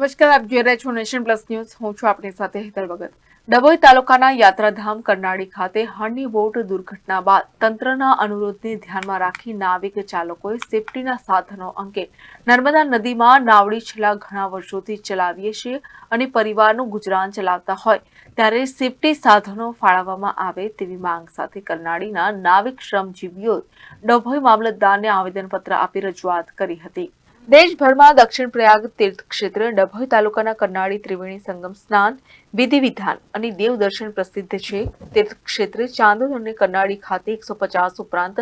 નમસ્કાર, આપ જોઈ રહ્યા છો નેશન પ્લસ ન્યૂઝ. હું છું આપની સાથે હેતલ ભગત. ડભોઈ તાલુકાના યાત્રાધામ કરનાળી ખાતે હરની બોટ દુર્ઘટના બાદ તંત્રના અનુરોધને ધ્યાનમાં રાખી નાવિક ચાલકોએ સેફટીના સાધનો અંગે નર્મદા નદીમાં નાવડી છેલ્લા ઘણા વર્ષોથી ચલાવીએ છીએ અને પરિવારનું ગુજરાન ચલાવતા હોય ત્યારે સેફટી સાધનો ફાળવવામાં આવે તેવી માંગ સાથે કરનાળીના નાવિક શ્રમજીવીઓ ડભોઈ મામલતદારને આવેદનપત્ર આપી રજૂઆત કરી હતી. દેશભરમાં દક્ષિણ પ્રયાગ તીર્થ ક્ષેત્ર ડભોઈ તાલુકાના કરનાળી ત્રિવેણી સંગમ સ્નાન વિધિ વિધાન અને દેવ દર્શન પ્રસિદ્ધ છે. તીર્થ ક્ષેત્રે ચાંદોદ અને કરનાળી ખાતે એકસો પચાસ ઉપરાંત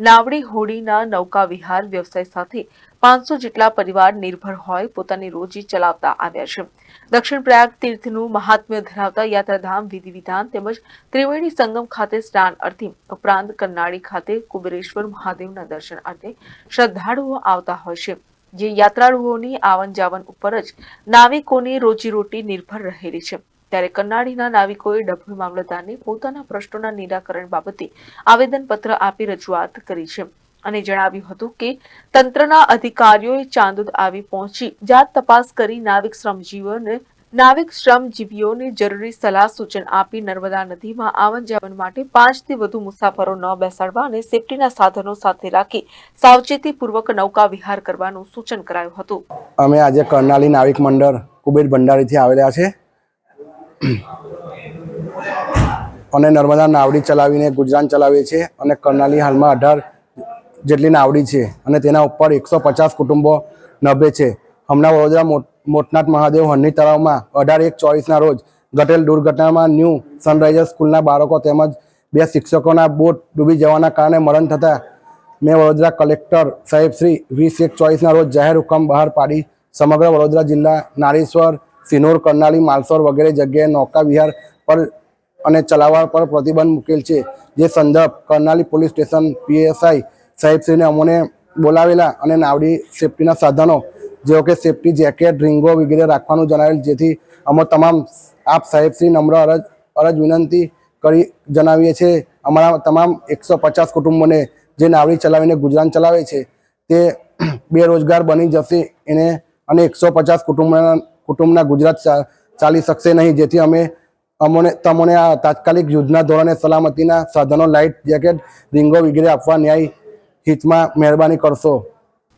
નાવડી હોડીના નૌકા વિહાર વ્યવસાય સાથે પાંચસો જેટલા પરિવાર નિર્ભર હોય પોતાની રોજી ચલાવતા આવ્યા છે. દક્ષિણ પ્રયાગ તીર્થનું મહાત્મ્ય ધરાવતા યાત્રાધામ વિધિ વિધાન તેમજ ત્રિવેણી સંગમ ખાતે સ્નાન અર્થે ઉપરાંત કરનાળી ખાતે કુબેરેશ્વર મહાદેવના દર્શન અર્થે શ્રદ્ધાળુઓ આવતા હોય છે. જે યાત્રાળુઓની આવન જાવન ઉપર જ નાવિકોની રોજીરોટી નિર્ભર રહેલી છે. ત્યારે કન્નાડીના નાવિકોએ ડભોઈ મામલતદારને પોતાના પ્રશ્નોના નિરાકરણ બાબતે આવેદનપત્ર આપી રજૂઆત કરી છે અને જણાવ્યું હતું કે તંત્રના અધિકારીઓએ ચાંદોદ આવી પહોંચી જાત તપાસ કરી નાવિક શ્રમજીવીઓને નાવિક શ્રમજીવીઓને જરૂરી સલાહ સૂચન આપી નર્મદા નદીમાં આવન જાવન માટે પાંચથી વધુ મુસાફરો ન બેસાડવા અને સેફટીના સાધનો સાથે રાખી સાવચેતીપૂર્વક નૌકા વિહાર કરવાનું સૂચન કરાયું હતું. અમે આજે કર્ણાલી નાવિક મંડળ કુબેર ભંડારીથી આવેલા છે. અને નર્મદા નાવડી ચલાવીને ગુજરાન ચલાવીએ છીએ અને કર્ણાલી હાલમાં અઢાર જેટલી નાવડી છે અને તેના ઉપર એકસો પચાસ કુટુંબો નભે છે. હમણાં વડોદરા મોટનાથ મહાદેવ હરની તળાવમાં અઢાર એક ચોવીસના રોજ ઘટેલ દુર્ઘટનામાં ન્યૂ સનરાઇઝર સ્કૂલના બાળકો તેમજ બે શિક્ષકોના બોટ ડૂબી જવાના કારણે મરણ થતાં મેં વડોદરા કલેક્ટર સાહેબ શ્રી વીસ એક ચોવીસના રોજ જાહેર હુકમ બહાર પાડી સમગ્ર વડોદરા જિલ્લા નારેશ્વર, સિનોર, કરનાળી, માલસોર વગેરે જગ્યાએ નૌકા વિહાર પર અને ચલાવવા પર પ્રતિબંધ મૂકેલ છે. જે સંદર્ભ કરનાલી પોલીસ સ્ટેશન પીએસઆઈ સાહેબશ્રીને અમોને બોલાવેલા અને નાવડી સેફટીના સાધનો જેવો કે સેફટી જેકેટ રિંગો વગેરે રાખવાનું જણાવેલ જેથી અમે તમામ આપ સાહેબશ્રી નમ્ર અરજ અરજ વિનંતી કરી જણાવીએ છીએ. અમારા તમામ એકસો પચાસ કુટુંબોને જે નાવડી ચલાવીને ગુજરાન ચલાવે છે, તે બેરોજગાર બની જશે. એને અને એકસો પચાસ કુટુંબના કુટુંબના ગુજરાત ચાલી શકશે નહીં. જેથી અમે અમોને, તમને આ તાત્કાલિક યુદ્ધના ધોરણે સલામતીના સાધનો, લાઇટ જેકેટ રિંગો વગેરે આપવા ન્યાય હિતમાં મહેરબાની કરશો.